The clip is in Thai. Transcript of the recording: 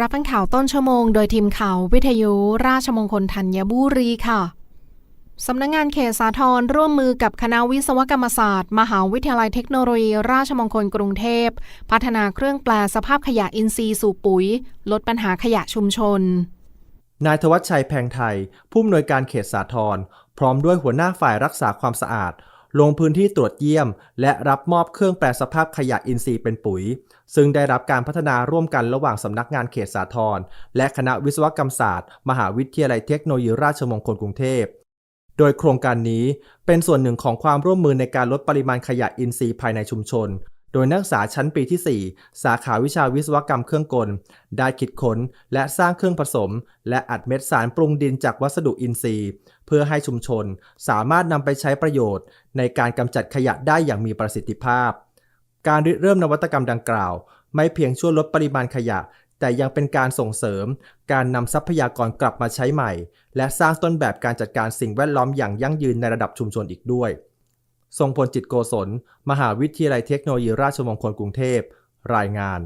รับฟังข่าวต้นชั่วโมงโดยทีมข่าววิทยุราชมงคลธัญบุรีค่ะ สำนักงงานเขตสาทรร่วมมือกับคณะวิศวกรรมศาสตร์ มหาวิทยาลัยเทคโนโลยี ราชมงคลกรุงเทพ พัฒนาเครื่องแปลสภาพขยะอินทรีย์สู่ปุ๋ย ลดปัญหาขยะชุมชน นายธวัชชัยแพงไทย ผู้อำนวยการเขตสาทรพร้อมด้วยหัวหน้าฝ่ายรักษาความสะอาด ลงพื้นที่ตรวจเยี่ยม และรับมอบเครื่องแปลสภาพขยะอินทรีย์เป็นปุ๋ย ซึ่งได้รับการพัฒนาร่วมกันระหว่างสำนักงานเขตสาทรและคณะวิศวกรรมศาสตร์ มหาวิทยาลัยเทคโนโลยีราชมงคลกรุงเทพโดยโครงการนี้เป็นส่วนหนึ่งของความร่วมมือในการลดปริมาณขยะอินทรีย์ภายในชุมชน ดยนักศึกษาชั้นปีที่ 4 สาขาวิชาวิศวกรรมเครื่องกล ได้คิดค้นและสร้างเครื่องผสม และอัดเม็ดสารปรุงดินจากวัสดุอินทรีย์ เพื่อให้ชุมชนสามารถนำไปใช้ประโยชน์ ในการกำจัดขยะได้อย่างมีประสิทธิภาพ การริเริ่มนวัตกรรมดังกล่าว ไม่เพียงช่วยลดปริมาณขยะ แต่ยังเป็นการส่งเสริม การนำทรัพยากรกลับมาใช้ใหม่ และสร้างต้นแบบการจัดการสิ่งแวดล้อมอย่างยั่งยืนในระดับชุมชนอีกด้วย ทรงพลจิตโกศล มหาวิทยาลัยเทคโนโลยีราชมงคลกรุงเทพ รายงาน